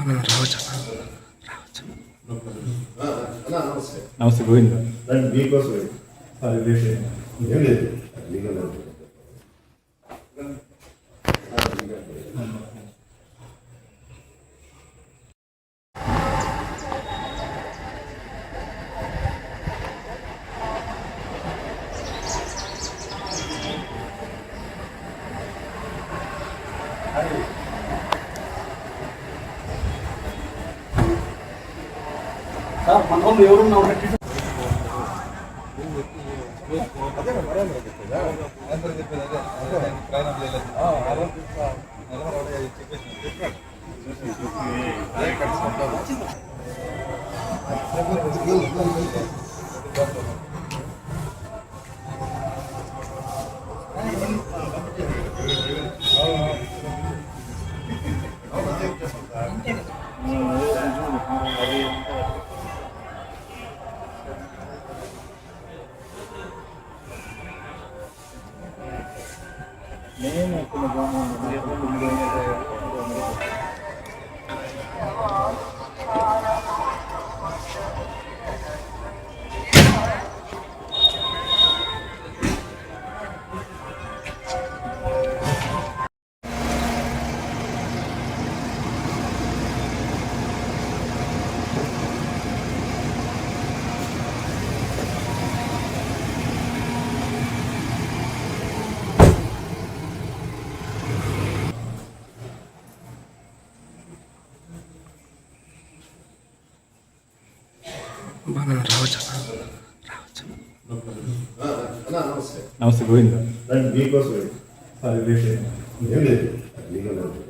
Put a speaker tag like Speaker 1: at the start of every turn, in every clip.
Speaker 1: మనం రావచ్చు రావచ్చు.
Speaker 2: నమస్తే గోవింద
Speaker 3: మీకోసం
Speaker 2: సార్ మనలో ఎవరున్నా ఉన్నట్టు
Speaker 1: మనం
Speaker 3: దాన్ని మీకోసం
Speaker 2: సార్ రిలీఫ్
Speaker 3: ఏం లేదు లీగల్ లేదు.
Speaker 2: సార్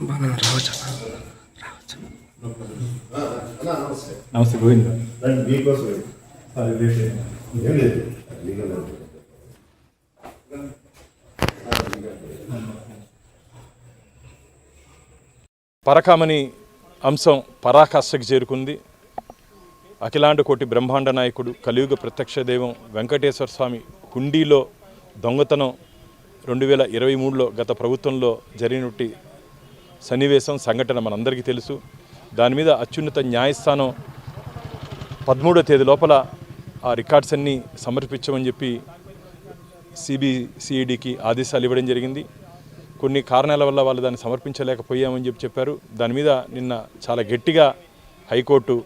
Speaker 1: మనం రావచ్చు. రావచ్చు.
Speaker 2: నమస్తే గోవింద.
Speaker 4: పరకామని అంశం పరాకాష్ఠకి చేరుకుంది. అఖిలాండ కోటి బ్రహ్మాండ నాయకుడు కలియుగ ప్రత్యక్ష దైవం వెంకటేశ్వర స్వామి హుండీలో దొంగతనం రెండు వేల ఇరవై మూడులో గత ప్రభుత్వంలో జరిగినట్టి సన్నివేశం సంఘటన మనందరికీ తెలుసు. దాని మీద అత్యున్నత న్యాయస్థానం పదమూడో తేదీ లోపల ఆ రికార్డ్స్ అన్నీ సమర్పించమని చెప్పి సిబిసిఈడికి ఆదేశాలు ఇవ్వడం జరిగింది. కొన్ని కారణాల వల్ల వాళ్ళు దాన్ని సమర్పించలేకపోయామని చెప్పి చెప్పారు. దాని మీద నిన్న చాలా గట్టిగా హైకోర్టు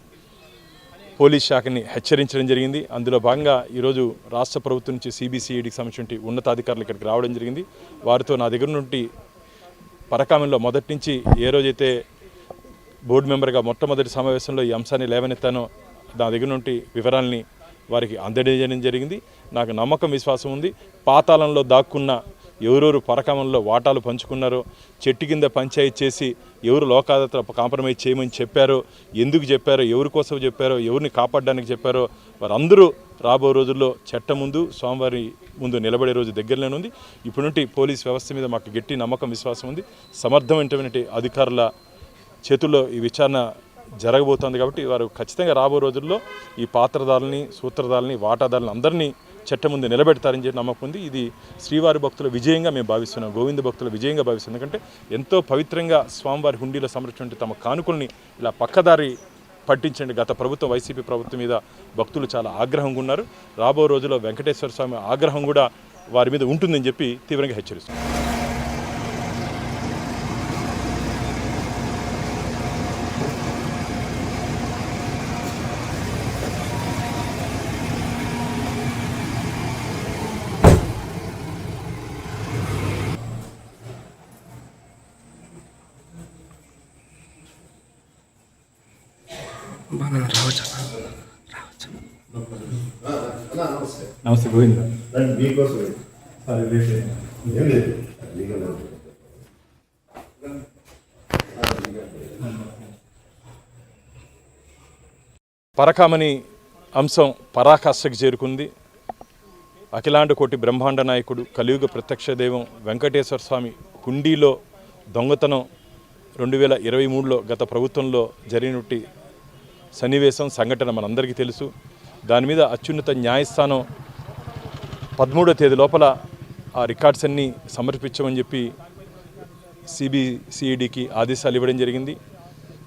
Speaker 4: పోలీస్ శాఖని హెచ్చరించడం జరిగింది. అందులో భాగంగా ఈరోజు రాష్ట్ర ప్రభుత్వం నుంచి సిబిసిఈడికి సంబంధించిన ఉన్నతాధికారులు ఇక్కడికి రావడం జరిగింది. వారితో నా దగ్గర నుండి పరకామంలో మొదటి నుంచి ఏ రోజైతే బోర్డు మెంబర్గా మొట్టమొదటి సమావేశంలో ఈ అంశాన్ని లేవనెత్తానో నా దగ్గర నుండి వివరాల్ని వారికి అందజేయడం జరిగింది. నాకు నమ్మకం విశ్వాసం ఉంది. పాతాళంలో దాక్కున్న ఎవరెవరు పరకమంలో వాటాలు పంచుకున్నారో చెట్టు కింద పంచాయతీ చేసి ఎవరు లోకాదత్ర కాంప్రమైజ్ చేయమని చెప్పారో ఎందుకు చెప్పారో ఎవరి కోసం చెప్పారో ఎవరిని కాపాడడానికి చెప్పారో వారందరూ రాబో రోజుల్లో చట్టం ముందు స్వామివారి ముందు నిలబడే రోజు దగ్గరలోనే ఉంది. ఇప్పటి నుండి పోలీస్ వ్యవస్థ మీద మాకు గట్టి నమ్మకం విశ్వాసం ఉంది. సమర్థమైనటువంటి అధికారుల చేతుల్లో ఈ విచారణ జరగబోతోంది కాబట్టి వారు ఖచ్చితంగా రాబో రోజుల్లో ఈ పాత్రదారుల్ని సూత్రధారులని వాటాదారులని అందరినీ చట్టం ముందు నిలబెడతారని చెప్పి నమ్మకం ఉంది. ఇది శ్రీవారి భక్తుల విజయంగా మేము భావిస్తున్నాం. గోవింద భక్తుల విజయంగా భావిస్తున్నాం. ఎందుకంటే ఎంతో పవిత్రంగా స్వామివారి హుండీలో సంరక్షణ తమ కానుకల్ని ఇలా పక్కదారి పట్టించండి. గత ప్రభుత్వం వైసీపీ ప్రభుత్వం మీద భక్తులు చాలా ఆగ్రహంగా ఉన్నారు. రాబో రోజుల్లో వెంకటేశ్వర స్వామి ఆగ్రహం కూడా వారి మీద ఉంటుందని చెప్పి తీవ్రంగా హెచ్చరిస్తున్నారు
Speaker 1: రావచ్చు రావచ్చు
Speaker 3: నమస్తే
Speaker 2: గోవింద.
Speaker 4: పరకామని అంశం పరాకాష్ఠకు చేరుకుంది. అఖిలాండ కోటి బ్రహ్మాండ నాయకుడు కలియుగ ప్రత్యక్ష దైవం వెంకటేశ్వర స్వామి హుండీలో దొంగతనం రెండు వేల ఇరవై మూడులో గత ప్రభుత్వంలో జరిగినట్టి సన్నివేశం సంఘటన మనందరికీ తెలుసు. దాని మీద అత్యున్నత న్యాయస్థానం పదమూడో తేదీ లోపల ఆ రికార్డ్స్ అన్నీ సమర్పించమని చెప్పి సిబిసిఈడికి ఆదేశాలు ఇవ్వడం జరిగింది.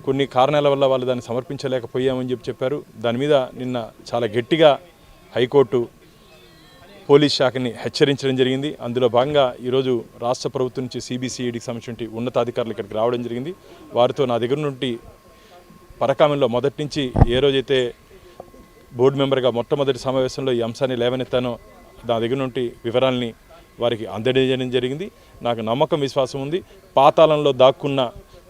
Speaker 4: కొన్ని కారణాల వల్ల వాళ్ళు దాన్ని సమర్పించలేకపోయామని చెప్పి చెప్పారు. దాని మీద నిన్న చాలా గట్టిగా హైకోర్టు పోలీస్ శాఖని హెచ్చరించడం జరిగింది. అందులో భాగంగా ఈరోజు రాష్ట్ర ప్రభుత్వం నుంచి సిబిసిఈడికి సంబంధించిన ఉన్నతాధికారులు ఇక్కడికి రావడం జరిగింది. వారితో నా దగ్గర నుండి పరకామంలో మొదటి నుంచి ఏ రోజైతే బోర్డు మెంబర్గా మొట్టమొదటి సమావేశంలో ఈ అంశాన్ని లేవనెత్తానో నా దగ్గర నుండి వివరాల్ని వారికి అందజేయడం జరిగింది. నాకు నమ్మకం విశ్వాసం ఉంది. పాతాళంలో దాక్కున్న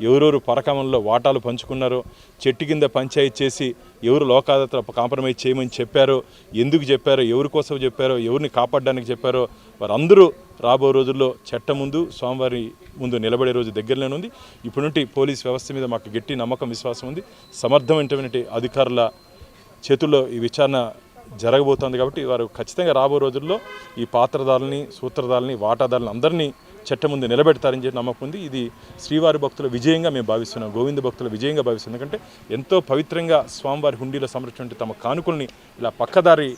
Speaker 4: ఎవరెవరు పరకామంలో వాటాలు పంచుకున్నారో చెట్టు కింద పంచాయతీ చేసి ఎవరు లోకాదత్ర కాంప్రమైజ్ చేయమని చెప్పారో ఎందుకు చెప్పారో ఎవరి కోసం చెప్పారో ఎవరిని కాపాడడానికి చెప్పారో వారందరూ రాబో రోజుల్లో చట్టం ముందు స్వామివారి ముందు నిలబడే రోజు దగ్గరలోనే ఉంది. ఇప్పటి నుండి పోలీస్ వ్యవస్థ మీద మాకు గట్టి నమ్మకం విశ్వాసం ఉంది. సమర్థమైనటువంటి అధికారుల చేతుల్లో ఈ విచారణ జరగబోతోంది కాబట్టి వారు ఖచ్చితంగా రాబో రోజుల్లో ఈ పాత్రధారులని సూత్రధారులని వాటాదారులను అందరినీ చట్టం ముందు నిలబెడతారని చెప్పి నమ్మకం ఉంది. ఇది శ్రీవారి భక్తుల విజయంగా మేము భావిస్తున్నాం. గోవింద భక్తుల విజయంగా భావిస్తున్నాం. ఎందుకంటే ఎంతో పవిత్రంగా స్వామివారి హుండీలో సమర్పించిన తమ కానుకల్ని ఇలా పక్కదారి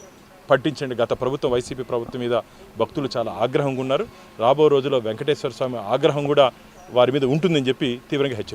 Speaker 4: పట్టించండి. గత ప్రభుత్వం వైసీపీ ప్రభుత్వం మీద భక్తులు చాలా ఆగ్రహంగా ఉన్నారు. రాబో రోజుల్లో వెంకటేశ్వర స్వామి ఆగ్రహం కూడా వారి మీద ఉంటుందని చెప్పి తీవ్రంగా హెచ్చరిస్తారు